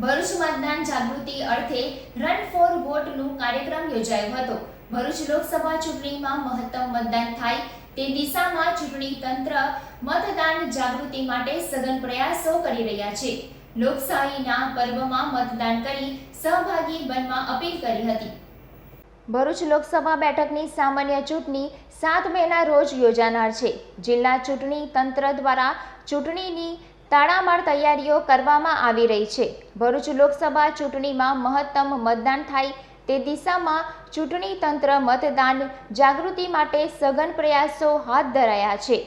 ભરૂચ મતદાન જાગૃતિ અર્થે run for વોટનું કાર્યક્રમ યોજાયો હતો. ભરૂચ લોકસભા ચૂંટણીમાં મહત્તમ મતદાન થાય તે દિશામાં ચૂંટણી તંત્ર મતદાન જાગૃતિ માટે સઘન પ્રયાસો કરી રહ્યા છે. લોકશાહીના પર્વમાં મતદાન કરી સહભાગી બનવા અપીલ કરી હતી. ભરૂચ લોકસભા બેઠકની સામાન્ય ચૂંટણી સાત મેના રોજ યોજાનાર છે. જિલ્લા ચૂંટણી તંત્ર દ્વારા ચૂંટણીની તાળામાર તૈયારીઓ કરવામાં આવી રહી છે. ભરૂચ લોકસભા ચૂંટણીમાં મહત્તમ મતદાન થાય તે દિશામાં ચૂંટણી તંત્ર મતદાન જાગૃતિ માટે સઘન પ્રયાસો હાથ ધરાયા છે.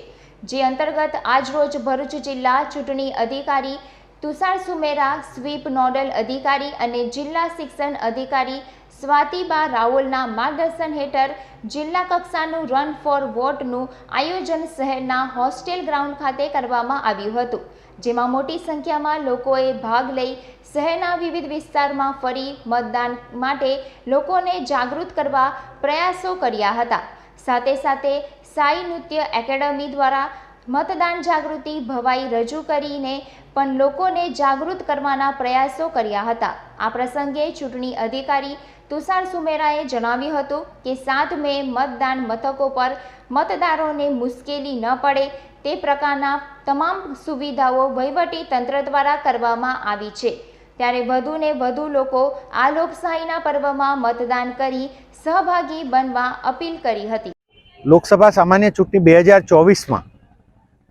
જે અંતર્ગત આજરોજ ભરૂચ જિલ્લા ચૂંટણી અધિકારી તુષાર સુમેરા, સ્વીપ નોડલ અધિકારી અને જિલ્લા શિક્ષણ અધિકારી સ્વાતિબા રાવલના માર્ગદર્શન હેઠળ જિલ્લા કક્ષાનું રન ફોર વોટનું આયોજન શહેરના હોસ્ટેલ ગ્રાઉન્ડ ખાતે કરવામાં આવ્યું હતું, જેમાં મોટી સંખ્યામાં લોકોએ ભાગ લઈ શહેરના વિવિધ વિસ્તારમાં ફરી મતદાન માટે લોકોને જાગૃત કરવા પ્રયાસો કર્યા હતા. સાથે સાથે સાઈ નૃત્ય એકેડમી દ્વારા મતદાન જાગૃતિ ભવાઈ રજૂ કરીને પણ લોકોને જાગૃત કરવાના પ્રયાસો કર્યા હતા. આ પ્રસંગે ચૂંટણી અધિકારી તુષાર સુમેરાએ જણાવ્યું હતું કે સાત મે મતદાન મથકો પર મતદારોને મુશ્કેલી ન પડે તે પ્રકારના તમામ સુવિધાઓ વહીવટી તંત્ર દ્વારા કરવામાં આવી છે. ત્યારે વધુને વધુ લોકો આ લોકશાહીના પર્વમાં મતદાન કરી સહભાગી બનવા અપીલ કરી હતી. લોકસભા સામાન્ય ચૂંટણી બે હજાર ચોવીસમાં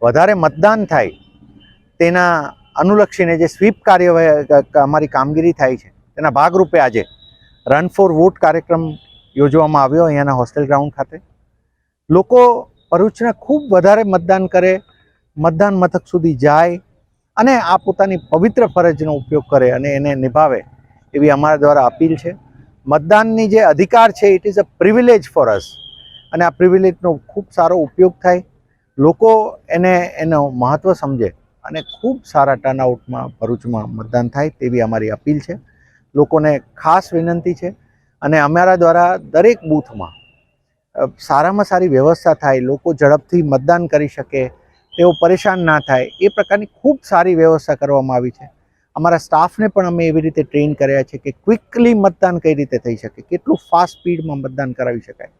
વધારે મતદાન થાય, તેના અનુલક્ષીને જે સ્વીપ કાર્ય અમારી કામગીરી થાય છે, તેના ભાગરૂપે આજે રન ફોર વોટ કાર્યક્રમ યોજવામાં આવ્યો અહીંયાના હોસ્ટેલ ગ્રાઉન્ડ ખાતે. લોકો ભરૂચને ખૂબ વધારે મતદાન કરે, મતદાન મથક સુધી જાય, અને આ પોતાની પવિત્ર ફરજનો ઉપયોગ કરે અને એને નિભાવે એવી અમારા દ્વારા અપીલ છે. મતદાનની જે અધિકાર છે it is a privilege for us અને આ પ્રિવિલેજનો ખૂબ સારો ઉપયોગ થાય. લોકો એને એનો મહત્ત્વ સમજે અને ખૂબ સારા ટર્નઆઉટમાં ભરૂચમાં મતદાન થાય તેવી અમારી અપીલ છે. લોકોને ખાસ વિનંતી છે અને અમારા દ્વારા દરેક બૂથમાં સારામાં સારી વ્યવસ્થા થાય, લોકો ઝડપથી મતદાન કરી શકે, તેઓ પરેશાન ના થાય, એ પ્રકારની ખૂબ સારી વ્યવસ્થા કરવામાં આવી છે. અમારા સ્ટાફને પણ અમે એવી રીતે ટ્રેન કર્યા છે કે ક્વિકલી મતદાન કઈ રીતે થઈ શકે, કેટલું ફાસ્ટ સ્પીડમાં મતદાન કરાવી શકાય,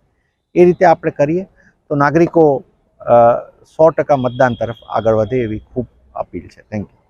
એ રીતે આપણે કરીએ. તો નાગરિકો સો ટકા મતદાન તરફ આગળ વધે એવી ખૂબ અપીલ છે. Thank you